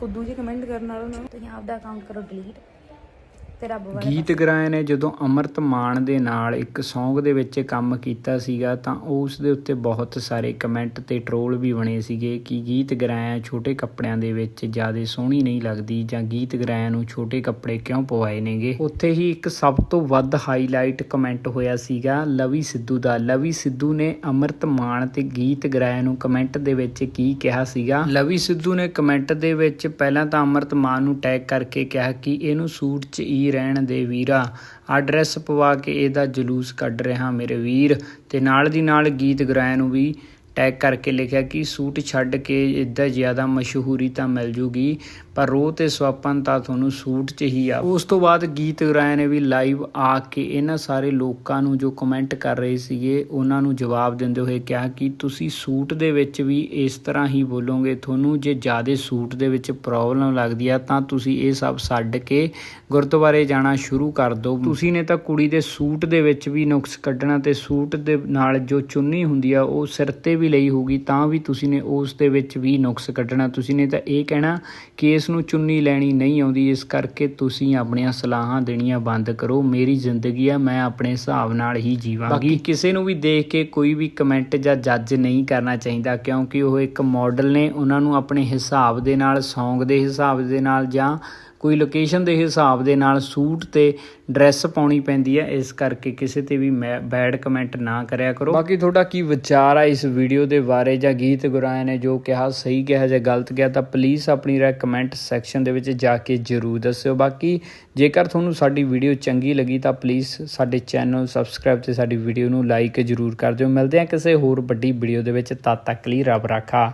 ਫੁੱਦੂ ਜੀ ਕਮੈਂਟ ਕਰਨ ਵਾਲੋਂ ਨਾ। ਤੁਸੀਂ ਆਪਦਾ ਅਕਾਊਂਟ ਕਰੋ ਡਿਲੀਟ ਤੇ ਰੱਬ ਵਾਲਾ ਗੀਤ ਗਰਾਏ ਨੇ ਜਦੋਂ ਅਮਰਤ ਮਾਨ ਦੇ ਨਾਲ ਇੱਕ Song ਦੇ ਵਿੱਚ ਕੰਮ ਕੀਤਾ ਸੀਗਾ ਤਾਂ ਉਸ ਦੇ ਉੱਤੇ ਬਹੁਤ ਸਾਰੇ ਕਮੈਂਟ ਤੇ ਟ੍ਰੋਲ ਵੀ ਬਣੇ ਸੀਗੇ ਕਿ ਗੀਤ ਗਰਾਇਆ ਛੋਟੇ ਕੱਪੜਿਆਂ ਦੇ ਵਿੱਚ ਜ਼ਿਆਦਾ ਸੋਹਣੀ ਨਹੀਂ ਲੱਗਦੀ ਜਾਂ ਗੀਤ ਗਰਾਇਆ ਨੂੰ ਛੋਟੇ ਕੱਪੜੇ ਕਿਉਂ ਪਵਾਏ ਨੇਗੇ? ਉੱਥੇ ਹੀ ਇੱਕ ਸਭ ਤੋਂ ਵੱਧ ਹਾਈਲਾਈਟ ਕਮੈਂਟ ਹੋਇਆ ਸੀਗਾ ਲਵੀ ਸਿੱਧੂ ਦਾ। ਲਵੀ ਸਿੱਧੂ ਨੇ ਅਮਰਤ ਮਾਨ ਤੇ ਗੀਤ ਗਰਾਇਆ ਨੂੰ ਕਮੈਂਟ ਦੇ ਵਿੱਚ ਕੀ ਕਿਹਾ ਸੀਗਾ? ਲਵੀ ਸਿੱਧੂ ਨੇ ਕਮੈਂਟ ਦੇ ਵਿੱਚ ਪਹਿਲਾਂ ਤਾਂ ਅਮਰਤ ਮਾਨ ਨੂੰ ਟੈਗ ਕਰਕੇ ਕਿਹਾ ਕਿ ਇਹਨੂੰ ਸੂਟ 'ਚ ਹੀ ਰਹਿਣ ਦੇ ਵੀਰਾ। ਆ ਡਰੈਸ ਪਵਾ ਕੇ ਇਹਦਾ ਜਲੂਸ ਕੱਢ ਰਿਹਾ ਮੇਰੇ ਵੀਰ ਤੇ ਨਾਲ ਦੀ ਨਾਲ ਗੀਤ ਗਰਾਇਆ ਨੂੰ ਵੀ ਟੈਗ ਕਰਕੇ ਲਿਖਿਆ ਕਿ ਸੂਟ ਛੱਡ ਕੇ ਇੱਦਾਂ ਜ਼ਿਆਦਾ ਮਸ਼ਹੂਰੀ ਤਾਂ ਮਿਲ ਜੂਗੀ, ਪਰ ਰੋਹ ਤੇ ਸਵਾਪਨ ਤਾਂ ਤੁਹਾਨੂੰ ਸੂਟ 'ਚ ਹੀ ਆ। ਉਸ ਤੋਂ ਬਾਅਦ ਗੀਤ ਗਰਾਇਆ ਨੇ ਵੀ ਲਾਈਵ ਆ ਕੇ ਇਹਨਾਂ ਸਾਰੇ ਲੋਕਾਂ ਨੂੰ ਜੋ ਕਮੈਂਟ ਕਰ ਰਹੇ ਸੀਗੇ, ਉਹਨਾਂ ਨੂੰ ਜਵਾਬ ਦਿੰਦੇ ਹੋਏ ਕਿਹਾ ਕਿ ਤੁਸੀਂ ਸੂਟ ਦੇ ਵਿੱਚ ਵੀ ਇਸ ਤਰ੍ਹਾਂ ਹੀ ਬੋਲੋਗੇ, ਤੁਹਾਨੂੰ ਜੇ ਜ਼ਿਆਦਾ ਸੂਟ ਦੇ ਵਿੱਚ ਪ੍ਰੋਬਲਮ ਲੱਗਦੀ ਆ, ਤਾਂ ਤੁਸੀਂ ਇਹ ਸਭ ਛੱਡ ਕੇ ਗੁਰਦੁਆਰੇ ਜਾਣਾ ਸ਼ੁਰੂ ਕਰ ਦਿਓ। ਤੁਸੀਂ ਨੇ ਤਾਂ ਕੁੜੀ ਦੇ ਸੂਟ ਦੇ ਵਿੱਚ ਵੀ ਨੁਕਸ ਕੱਢਣਾ ਤੇ ਸੂਟ ਦੇ ਨਾਲ ਜੋ ਚੁੰਨੀ ਹੁੰਦੀ ਆ, ਉਹ ਸਿਰ ਤੇ ਵੀ ਲਈ ਹੋਊਗੀ, ਤਾਂ ਵੀ ਤੁਸੀਂ ਨੇ ਉਸ ਦੇ ਵਿੱਚ ਵੀ ਨੁਕਸ ਕੱਢਣਾ। ਤੁਸੀਂ ਨੇ ਤਾਂ ਇਹ ਕਹਿਣਾ ਕਿ ਇਸ ਨੂੰ ਚੁੰਨੀ ਲੈਣੀ ਨਹੀਂ ਆਉਂਦੀ, ਇਸ ਕਰਕੇ ਤੁਸੀਂ ਆਪਣੀਆਂ ਸਲਾਹਾਂ ਦੇਣੀਆਂ ਬੰਦ ਕਰੋ। ਮੇਰੀ ਜ਼ਿੰਦਗੀ ਆ, ਮੈਂ ਆਪਣੇ ਹਿਸਾਬ ਨਾਲ ਹੀ ਜੀਵਾਂਗੀ। ਕਿਸੇ ਨੂੰ ਵੀ ਦੇਖ ਕੇ ਕੋਈ ਵੀ ਕਮੈਂਟ ਜਾਂ ਜੱਜ ਨਹੀਂ ਕਰਨਾ ਚਾਹੀਦਾ, ਕਿਉਂਕਿ ਉਹ ਇੱਕ ਮਾਡਲ ਨੇ। ਉਹਨਾਂ ਨੂੰ ਆਪਣੇ ਹਿਸਾਬ ਦੇ ਨਾਲ, ਸੌਂਗ ਦੇ ਹਿਸਾਬ ਦੇ ਨਾਲ ਜਾਂ ਕੋਈ ਲੋਕੇਸ਼ਨ ਦੇ ਹਿਸਾਬ ਦੇ ਨਾਲ ਸੂਟ ਤੇ ਡਰੈਸ ਪਾਉਣੀ ਪੈਂਦੀ ਹੈ ਇਸ ਕਰਕੇ ਕਿਸੇ ਤੇ ਵੀ ਬੈਡ ਕਮੈਂਟ ਨਾ ਕਰਿਆ ਕਰੋ। ਬਾਕੀ ਤੁਹਾਡਾ ਕੀ ਵਿਚਾਰ ਆ ਇਸ ਵੀਡੀਓ ਦੇ ਬਾਰੇ ਜਾਂ ਗੀਤ ਗੁਰਾਇਆ ਨੇ ਜੋ ਕਿਹਾ, ਸਹੀ ਕਿਹਾ ਜਾਂ ਗਲਤ ਕਿਹਾ, ਤਾਂ ਪਲੀਜ਼ ਆਪਣੀ ਰਾਏ ਕਮੈਂਟ ਸੈਕਸ਼ਨ ਦੇ ਵਿੱਚ ਜਾ ਕੇ ਜਰੂਰ ਦੱਸਿਓ। ਬਾਕੀ ਜੇਕਰ ਤੁਹਾਨੂੰ ਸਾਡੀ ਵੀਡੀਓ ਚੰਗੀ ਲੱਗੀ, ਤਾਂ ਪਲੀਜ਼ ਸਾਡੇ ਚੈਨਲ ਸਬਸਕ੍ਰਾਈਬ ਤੇ ਸਾਡੀ ਵੀਡੀਓ ਨੂੰ ਲਾਈਕ ਜਰੂਰ ਕਰ ਦਿਓ। ਮਿਲਦੇ ਹਾਂ ਕਿਸੇ ਹੋਰ ਵੱਡੀ ਵੀਡੀਓ ਦੇ ਵਿੱਚ, ਤਦ ਤੱਕ ਲਈ ਰੱਬ ਰਾਖਾ।